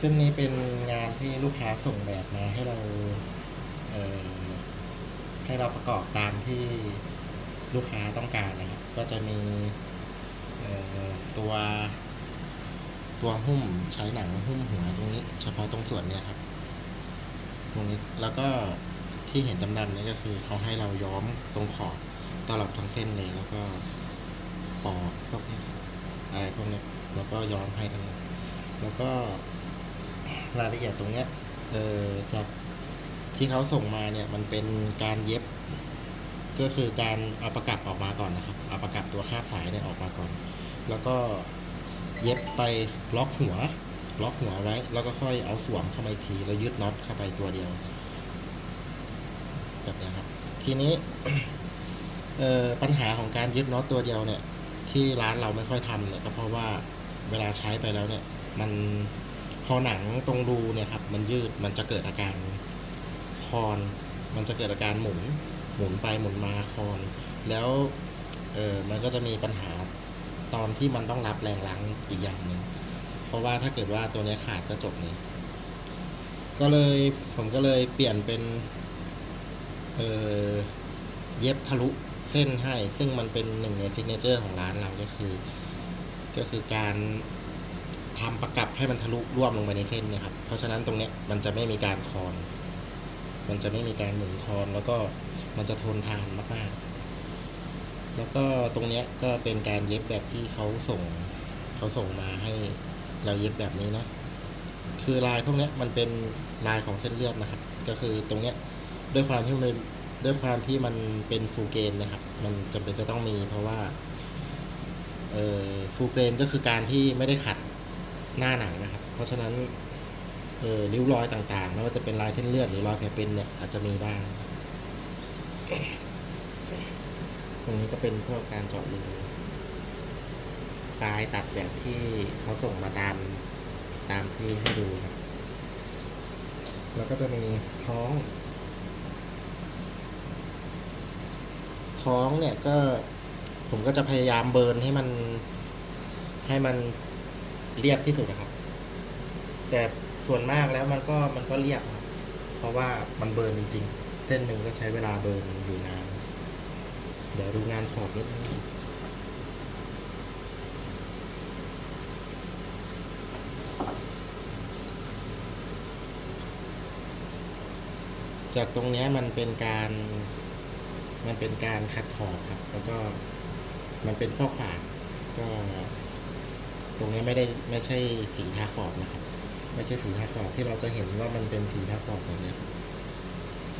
ซึ่งนี้เป็นงานที่ลูกค้าส่งแบบมาให้เราเให้เราประกอบตามที่ลูกค้าต้องการนะครับ ก็จะมีตัวตัวหุ้มใช้หนังหุ้มหัวตรงนี้ เฉพาะตรงส่วนเนี้ยครับ ตรงนี้แล้วก็ที่เห็นดำๆนี่ก็คือเขาให้เราย้อมตรงขอบตลอดทั้งเส้นเลยแล้วก็ปอกพวกนี้อะไรพวกนี้แล้วก็ย้อมให้ทั้งหมดแล้วก็ รายละเอียดตรงเนี้ยเออจากที่เขาส่งมาเนี่ยมันเป็นการเย็บ ก็คือการเอาประกับออกมาก่อนนะครับเอาประกับตัวคาบสายเนี่ยออกมาก่อน แล้วก็เย็บไปล็อกหัว ล็อกหัวไว้ แล้วก็ค่อยเอาสวมเข้ามาอีกทีแล้วยึดน็อตเข้าไปตัวเดียวแบบนี้ครับ ทีนี้เออปัญหาของการยึดน็อตตัวเดียวเนี่ย ที่ร้านเราไม่ค่อยทำเนี่ยก็เพราะว่าเวลาใช้ไปแล้วเนี่ย มัน พอหนังตรงรูเนี่ยครับ มันยืดมันจะเกิดอาการคอน มันจะเกิดอาการหมุน หมุนไปหมุนมาคอน แล้วเออมันก็จะมีปัญหาตอนที่มันต้องรับแรงล้างอีกอย่างหนึ่งเพราะว่าถ้าเกิดว่าตัวนี้ขาดก็จบเลยก็เลยผมก็เลยเปลี่ยนเป็นเออเย็บทะลุเส้นให้ ซึ่งมันเป็นหนึ่งในซิกเนเจอร์ของร้านเราก็คือ ก็คือการ ทำประกับให้มันทะลุร่วมลงไปในเส้นเนะครับ เพราะฉะนั้นตรงเนี้ยมันจะไม่มีการคอน มันจะไม่มีการหมุนคอนแล้วก็มันจะทนทานมากๆ แล้วก็ตรงเนี้ยก็เป็นการเย็บแบบที่เขาส่งเขาส่งมาให้เราเย็บแบบนี้นะ คือลายพวกเนี้ยมันเป็นลายของเส้นเลือดนะครับ ก็คือตรงเนี้ยด้วยความที่มันด้วยความที่มันเป็นฟูเกนนะครับ มันจำเป็นจะต้องมีเพราะว่าเอ่อฟูเกนก็คือการที่ไม่ได้ขัด หน้าหนังนะครับ เพราะฉะนั้นเออริ้วรอยต่างๆไม่ว่าจะเป็นลายเส้นเลือดหรือรอยแผลเป็นเนี่ยอาจจะมีบ้าง ตรงนี้ก็เป็นพวกการเจาะรูปลายตัดแบบที่เขาส่งมาตามตามที่ให้ดูครับแล้วก็จะมีท้อง ท้องเนี่ยก็ผมก็จะพยายามเบิร์นให้มันให้มัน เรียบที่สุดนะครับ แต่ส่วนมากแล้วมันก็มันก็เรียบครับ เพราะว่ามันเบิร์นจริงๆ เส้นหนึ่งก็ใช้เวลาเบิร์นอยู่นาน เดี๋ยวดูงานขอบนิดนึงจากตรงนี้มันเป็นการมันเป็นการขัดขอบครับ แล้วก็มันเป็นฟอกฝาดก็ ตรงนี้ไม่ได้ไม่ใช่สีทาขอบนะครับ ไม่ใช่สีทาขอบที่เราจะเห็นว่ามันเป็นสีทาขอบแบบนี้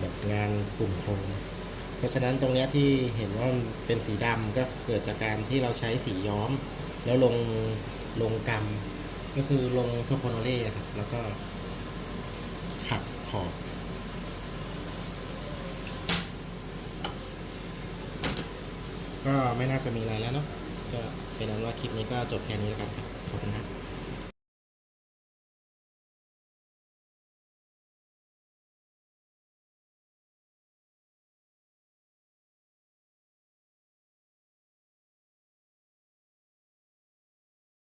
แบบงานกลุ่มโครงเพราะฉะนั้นตรงนี้ที่เห็นว่ามันเป็นสีดำก็เกิดจากการที่เราใช้สีย้อม แล้วลงลงกรรมก็คือลงเทอร์โคโนเล่ครับแล้วก็ขัดขอบก็ไม่น่าจะมีอะไรแล้วเนาะ ก็เป็นนั้นว่าคลิปนี้ก็จบแค่นี้แล้วกันครับ ขอบคุณครับ